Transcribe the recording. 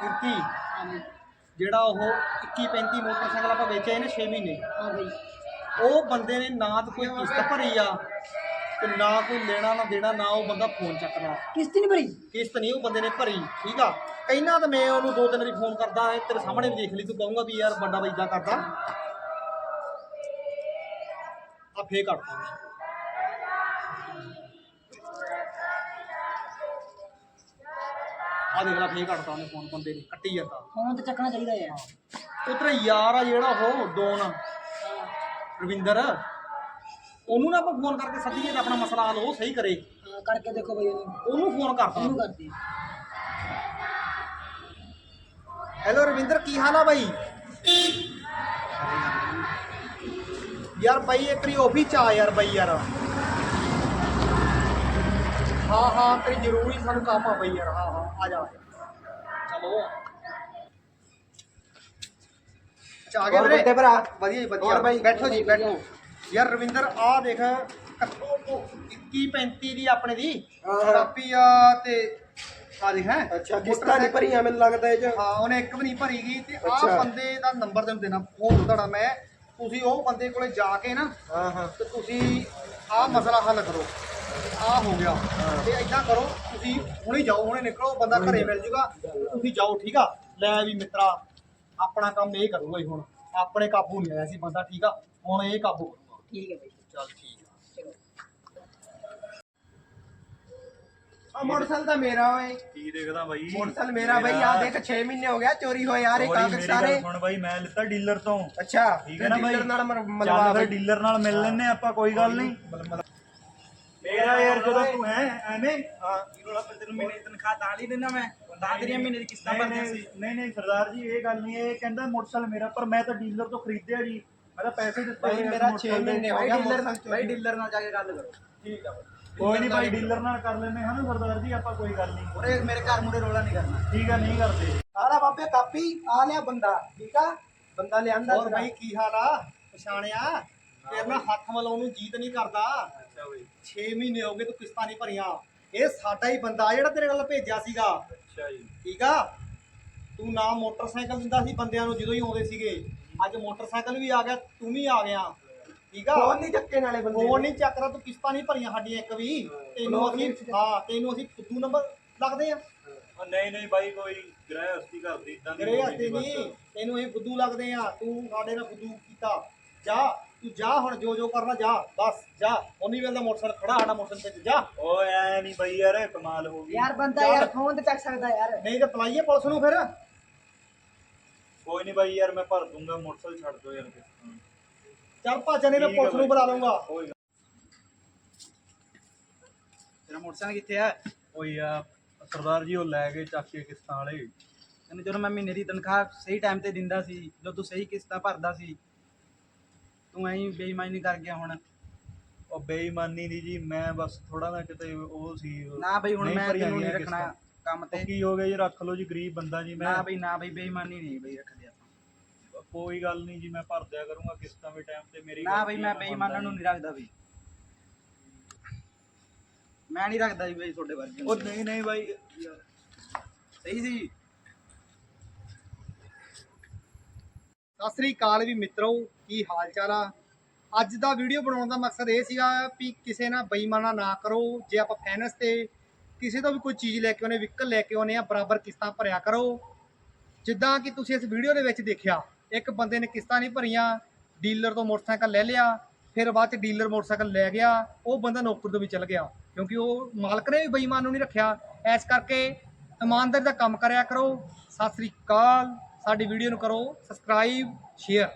ਕਿਰਤੀ ਹਾਂਜੀ। ਜਿਹੜਾ ਉਹ 21 35 ਮੋਟਰਸਾਈਕਲ ਆਪਾਂ ਵੇਚੇ ਇਹਨੇ 6 ਮਹੀਨੇ। ਹਾਂ ਬਈ। ਉਹ ਬੰਦੇ ਨੇ ਨਾ ਤਾਂ ਕੋਈ ਕਿਸ਼ਤ ਭਰੀ ਆ ਤੇ ਨਾ ਕੋਈ ਲੈਣਾ ਨਾ ਦੇਣਾ ਨਾ ਉਹ ਬੰਦਾ ਫੋਨ ਚੱਕਦਾ। ਕਿਸ਼ਤ ਨਹੀਂ ਭਰੀ। ਕਿਸ਼ਤ ਨਹੀਂ ਉਹ ਬੰਦੇ ਨੇ ਭਰੀ ਠੀਕ ਆ? ਕਹਿਣਾ ਤਾਂ ਮੈਂ ਉਹਨੂੰ ਦੋ ਤਿੰਨ ਵਾਰੀ ਫੋਨ ਕਰਦਾ ਇਹ ਤੇਰੇ ਸਾਹਮਣੇ ਵੀ ਦੇਖ ਲਈ ਤੂੰ ਕਹੂੰਗਾ ਵੀ ਯਾਰ ਬੰਦਾ ਬਈ ਇਦਾਂ ਕਰਦਾ। ਆ ਫੇਰ ਕੱਟਦਾ ਆ ਦੇਖ ਲੈ ਫੇਰ ਕੱਟਦਾ ਉਹਨੇ ਫੋਨ ਬੰਦੇ ਨੇ ਕੱਟੀ ਜਾਂਦਾ। ਫੋਨ ਤੇ ਚੱਕਣਾ ਚਾਹੀਦਾ ਯਾਰ। ਉਤਰਾ ਯਾਰ ਆ ਜਿਹੜਾ ਉਹ ਡੋਨ ਰਵਿੰਦਰ ਉਹਨੂੰ ਨਾ ਆਪਾਂ ਫੋਨ ਕਰਕੇ ਸੱਦੀਏ ਤੇ ਆਪਣਾ ਮਸਲਾ ਹੱਲ ਉਹ ਸਹੀ ਕਰੇ। ਹਾਂ, ਕਰਕੇ ਦੇਖੋ ਬਈ ਉਹਨੂੰ। ਉਹਨੂੰ ਫੋਨ ਕਰਦਾ ਉਹਨੂੰ ਕਰਦੇ ਹੈਲੋ ਰਵਿੰਦਰ ਕੀ ਹਾਲ ਆ ਬਾਈ? ਯਾਰ ਬਾਈ ਇੱਕ ਵਾਰੀ ਆਫਿਸ ਚ ਆ ਯਾਰ ਬਾਈ ਯਾਰ। ਹਾਂ ਹਾਂ ਤੇਰੀ ਜ਼ਰੂਰੀ ਸਾਨੂੰ ਕੰਮ ਆ ਬਾਈ ਯਾਰ ਹਾਂ ਹਾਂ ਆ ਜਾ ਚਲੋ। ਅੱਛਾ ਆ ਹੋਰ ਵੀਰੇ? ਵੱਡੇ ਭਰਾ? ਵਧੀਆ ਜੀ ਵਧੀਆ। ਹੋਰ ਬਾਈ? ਬੈਠੋ ਜੀ ਬੈਠੋ। ਯਾਰ ਰਵਿੰਦਰ ਆ ਦੇਖ 21 35 ਦੀ ਆਪਣੇ ਦੀ। ਹਾਂ, ਹਾਂ। ਕਾਪੀ ਆ ਤੇ ਆ ਦੇਖ ਹੈ? ਅੱਛਾ ਕਿਸ਼ਤਾਂ ਨਹੀਂ ਭਰੀਆਂ ਮੈਨੂੰ ਲੱਗਦਾ ਇਹ ਚ। ਹਾਂ ਉਹਨੇ ਇੱਕ ਵੀ ਨਹੀਂ ਭਰੀ ਗਈ ਤੇ ਅੱਛਾ। ਬੰਦੇ ਦਾ ਨੰਬਰ ਤੈਨੂੰ ਦੇਣਾ ਫੋਨ ਤੁਹਾਡਾ ਮੈਂ। ਤੁਸੀਂ ਉਹ ਬੰਦੇ ਕੋਲੇ ਜਾ ਕੇ ਨਾ ਹਾਂ ਹਾਂ। ਤੇ ਤੁਸੀਂ ਆਹ ਮਸਲਾ ਹੱਲ ਕਰੋ। ਆਹ ਹੋ ਗਿਆ। ਤੇ ਇਦਾਂ ਕਰੋ ਤੁਸੀਂ ਹੁਣੇ ਜਾਓ ਹੁਣੇ ਨਿਕਲੋ ਬੰਦਾ ਘਰੇ ਮਿਲ ਜੂਗਾ। ਤੁਸੀਂ ਜਾਓ ਠੀਕ ਆ? ਲੈ ਵੀ ਮਿੱਤਰਾ ਆਪਣਾ ਕੰਮ ਇਹ ਕਰੂਗਾ ਜੀ ਹੁਣ। ਆਪਣੇ ਕਾਬੂ ਨਹੀਂ ਆਇਆ ਸੀ ਬੰਦਾ ਠੀਕ ਆ? ਹੁਣ ਇਹ ਕਾਬੂ ਕਰੂਗਾ। ਠੀਕ ਹੈ ਬਈ ਚੱਲ ਠੀਕ ਆ। ਆ ਮੋਟਰਸਾਈਕਲ ਤਾਂ ਮੇਰਾ ਓਏ ਕੀ ਦੇਖਦਾ ਬਾਈ? ਮੋਟਰਸਾਈਕਲ ਮੇਰਾ ਬਈ ਆ ਦੇਖ 6 ਮਹੀਨੇ ਹੋ ਗਿਆ ਚੋਰੀ ਹੋਏ ਆ ਰੇ Sorry, ਕਾਗਜ਼ ਸਾਰੇ ਸੁਣ ਬਾਈ ਮੈਂ ਲਿੱਤਾ ਡੀਲਰ ਤੋਂ। ਅੱਛਾ ਠੀਕ ਹੈ ਨਾ ਬਾਈ? ਡੀਲਰ ਨਾਲ ਮਲਵਾ ਡੀਲਰ ਨਾਲ ਮਿਲ ਲੈਨੇ ਆਪਾਂ ਕੋਈ ਗੱਲ ਨਹੀਂ। ਮੇਰਾ ਯਾਰ ਜਦੋਂ ਤੂੰ ਹੈ ਐਵੇਂ ਹਾਂ ਤੈਨੂੰ ਮਹੀਨੇ ਦੀ ਤਨਖਾਹ ਤਾਂ ਨਹੀਂ ਦਿੰਦਾ ਮੈਂ। ਤਾਂ ਤੇਰੀਆਂ ਮਹੀਨੇ ਦੀ ਕਿਸ਼ਤਾਂ ਨਹੀਂ ਸੀ। ਨਹੀਂ ਨਹੀਂ ਸਰਦਾਰ ਜੀ ਇਹ ਗੱਲ ਨਹੀਂ ਇਹ ਕਹਿੰਦਾ ਮੋਟਰਸਾਈਕਲ ਮੇਰਾ ਪਰ ਮੈਂ ਤਾਂ ਡੀਲਰ ਤੋਂ ਖਰੀਦਿਆ ਜੀ। ਮੈਂ ਤਾਂ ਪੈਸੇ ਦਿੱਤੇ ਆ ਮੇਰਾ ਮੋਟਰਸਾਈਕਲ 6 ਦੇ। ਮਹੀਨੇ ਹੋ ਗਿਆ ਮੋਟਰਸਾਈਕਲ ਚੋਰੀ। ਡੀਲਰ ਨਾਲ ਜਾ ਕੇ ਗੱਲ ਕਰੋ। ਠੀਕ ਆ ਕੋਈ ਨਹੀਂ ਬਾਈ ਡੀਲਰ ਨਾਲ ਕਰ ਲੈਨੇ ਹਾਂ ਨਾ ਸਰਦਾਰ ਜੀ ਆਪਾਂ ਕੋਈ ਗੱਲ ਨਹੀਂ। ਉਰੇ ਮੇਰੇ ਘਰ ਮੁੰਡੇ ਰੋਲਾ ਨਹੀਂ ਕਰਨਾ। ਠੀਕ ਆ ਨਹੀਂ ਕਰਦੇ। ਆਲਾ ਬਾਬੇ ਕਾਪੀ ਆ ਲਿਆ ਬੰਦਾ ਠੀਕ ਆ? ਬੰਦਾ ਲਿਆਂਦਾ ਹੋਰ ਬਾਈ ਕੀ ਹਾਲ ਆ? ਪਛਾਣਿਆ? ਤੇਰੇ ਨਾਲ ਹੱਥ ਮਲਾਉਣ ਨੂੰ ਜੀਤ ਨਹੀਂ ਕਰਦਾ। 6 ਮਹੀਨੇ ਹੋ ਗਏ ਤੂੰ ਕਿਸ਼ਤਾਂ ਨਹੀਂ ਭਰੀਆਂ। ਇਹ ਸਾਡਾ ਹੀ ਬੰਦਾ ਜਿਹੜਾ ਤੇਰੇ ਨਾਲ ਭੇਜਿਆ ਸੀਗਾ। ਅੱਛਾ ਜੀ। ਠੀਕ ਆ? ਤੂੰ ਨਾ ਮੋਟਰਸਾਈਕਲ ਦਿੰਦਾ ਸੀ ਬੰਦਿਆਂ ਨੂੰ ਜਦੋਂ ਹੀ ਆਉਂਦੇ ਸੀਗੇ। ਅੱਜ ਮੋਟਰਸਾਈਕਲ ਵੀ ਆ ਗਿਆ ਤੂੰ ਵੀ ਆ ਗਿਆ। ਠੀਕ ਆ? ਫੋਨ ਨਹੀਂ ਚੱਕੇ ਨਾਲੇ ਬੰਦੇ। ਫੋਨ ਨਹੀਂ ਚੱਕਦਾ ਤੂੰ ਕਿਸ਼ਤਾਂ ਨਹੀਂ ਭਰੀਆਂ ਸਾਡੀਆਂ ਇੱਕ ਵੀ। ਤੈਨੂੰ ਅਸੀਂ ਹਾਂ ਤੈਨੂੰ ਅਸੀਂ ਫੁੱਦੂ ਨੰਬਰ ਲੱਗਦੇ ਆ। ਨਹੀਂ ਨਹੀਂ ਬਾਈ ਕੋਈ ਗ੍ਰਹਿ ਹਸਤੀ ਕਰਦੀ ਇਦਾਂ ਨਹੀਂ ਤੈਨੂੰ ਅਸੀਂ ਫੁੱਦੂ ਲੱਗਦੇ ਆ। ਤੂੰ ਸਾਡੇ ਨਾਲ ਫੁੱਦੂ ਕੀਤਾ। ਜਾ। ਤੂੰ ਜਾ ਹੁਣ ਜੋ ਜੋ ਕਰਨਾ ਜਾ ਬਸ ਜਾ। ਉਨੀ ਵੇਲੇ ਦਾ ਮੋਟਰਸਾਈਕਲ ਖੜਾ ਸਾਡਾ ਮੋਟਰਸਾਈਕਲ ਤੇ ਜਾ। ਓਏ ਐ ਨਹੀਂ ਬਾਈ ਯਾਰ ਇਹ ਕਮਾਲ ਹੋ ਗਈ। ਯਾਰ ਬੰਦਾ ਯਾਰ ਫੋਨ ਤੇ ਚੱਕ ਸਕਦਾ ਯਾਰ। ਨਹੀਂ ਤੇ ਪਲਾਈਏ ਪੁਲਿਸ ਨੂੰ ਫਿਰ। ਕੋਈ ਨਹੀਂ ਬਾਈ ਯਾਰ ਮੈਂ ਭਰ ਦੂੰਗਾ ਮੋਟਰਸਾਈਕਲ ਛੱਡ ਦੋ ਯਾਰ। ਚੱਲ ਭਾਜਣੇ ਮੈਂ ਠੀਕ ਆ ਪੁਲਿਸ ਨੂੰ। ਬੁਲਾ ਲਊਂਗਾ। ਕੋਈ ਗੱਲ ਤੇਰਾ ਮੋਟਰਸਾਈਕਲ ਕਿੱਥੇ ਆ? ਓਏ ਯਾਰ ਸਰਦਾਰ ਜੀ ਉਹ ਲੈ ਗਏ ਚੱਕ ਕੇ ਕਿਸ਼ਤਾਂ ਵਾਲੇ। ਤੈਨੂੰ ਜਦੋਂ ਮੈਂ ਮਹੀਨੇ ਦੀ ਤਨਖਾਹ ਸਹੀ ਟਾਈਮ ਤੇ ਦਿੰਦਾ ਸੀ ਜਦੋਂ ਤੂੰ ਸਹੀ ਕਿਸ਼ਤਾਂ ਭਰਦਾ ਸੀ ਤੂੰ ਐਂ ਬੇਈਮਾਨੀ ਕਰ ਗਿਆ ਹੁਣ। ਉਹ ਬੇਈਮਾਨੀ ਨਹੀਂ ਜੀ ਮੈਂ ਬਸ ਥੋੜਾ ਨਾ ਕਿਤੇ ਉਹ ਸੀ। ਨਾ ਬਈ ਹੁਣ ਨਹੀਂ ਮੈਂ ਭਰੀਆਂ ਤੈਨੂੰ ਨਹੀਂ ਗਈਆਂ ਰੱਖਣਾ ਕਿਸ਼ਤਾਂ। ਕੰਮ ਤੇ। ਕੀ ਹੋ ਗਿਆ ਜੀ ਰੱਖ ਲਓ ਜੀ ਗਰੀਬ ਬੰਦਾ ਜੀ ਮੈਂ। ਨਾ ਬਈ ਨਾ ਬਈ ਬੇਈਮਾਨੀ ਨਹੀਂ ਬਈ ਰੱਖਦੇ ਆਪਾਂ। ਕੋਈ ਗੱਲ ਨਹੀਂ ਜੀ ਮੈਂ ਭਰ ਦਿਆ ਕਰੂੰਗਾ ਕਿਸ਼ਤਾਂ ਵੀ ਟਾਈਮ ਤੇ ਮੇਰੀ ਨਾ ਬਈ ਮੈਂ ਮੰਨਦਾ ਬੇਈਮਾਨਾਂ ਨੂੰ ਜੀ। ਨਹੀਂ ਰੱਖਦਾ ਬਈ। ਮੈਂ ਨਹੀਂ ਰੱਖਦਾ ਜੀ ਬਈ ਤੁਹਾਡੇ ਵਰਗੇ ਉਹ ਨਹੀਂ ਨਹੀਂ ਬਾਈ। ਸਹੀ ਸੀ? ਸਤਿ ਸ੍ਰੀ ਅਕਾਲ ਵੀ ਮਿੱਤਰੋ, ਕੀ ਹਾਲ ਚਾਲ ਆ? ਅੱਜ ਦਾ ਵੀਡੀਓ ਬਣਾਉਣ ਦਾ ਮਕਸਦ ਇਹ ਸੀਗਾ ਵੀ ਕਿਸੇ ਨਾਲ ਬੇਈਮਾਨਾ ਨਾ ਕਰੋ, ਜੇ ਆਪਾਂ ਫਾਈਨੈਂਸ ਤੇ ਕਿਸੇ ਤੋਂ ਵੀ ਕੋਈ ਚੀਜ਼ ਲੈ ਕੇ ਆਉਨੇ ਵਹੀਕਲ ਲੈ ਕੇ ਆਉਨੇ ਆ, ਬਰਾਬਰ ਕਿਸ਼ਤਾਂ ਭਰਿਆ ਕਰੋ। ਜਿੱਦਾਂ ਕਿ ਤੁਸੀਂ ਇਸ ਵੀਡੀਓ ਦੇ ਵਿੱਚ ਦੇਖਿਆ, ਇੱਕ ਬੰਦੇ ਨੇ ਕਿਸ਼ਤਾਂ ਨਹੀਂ ਭਰੀਆਂ ਡੀਲਰ ਤੋਂ ਮੋਟਰਸਾਈਕਲ ਲੈ ਲਿਆ, ਫਿਰ ਬਾਅਦ ਚ ਡੀਲਰ ਮੋਟਰਸਾਈਕਲ ਲੈ ਗਿਆ, ਉਹ ਬੰਦਾ ਨੌਕਰੀ ਤੋਂ ਵੀ ਚਲ ਗਿਆ, ਕਿਉਂਕਿ ਉਹ ਮਾਲਕ ਨੇ ਵੀ ਬੇਈਮਾਨ ਨੂੰ ਨਹੀਂ ਰੱਖਿਆ। ਇਸ ਕਰਕੇ ਇਮਾਨਦਾਰੀ ਦਾ ਕੰਮ ਕਰਿਆ ਕਰੋ। ਸਤਿ ਸ੍ਰੀ ਅਕਾਲ। ਸਾਡੀ ਵੀਡੀਓ ਨੂੰ ਕਰੋ ਸਬਸਕ੍ਰਾਈਬ ਸ਼ੇਅਰ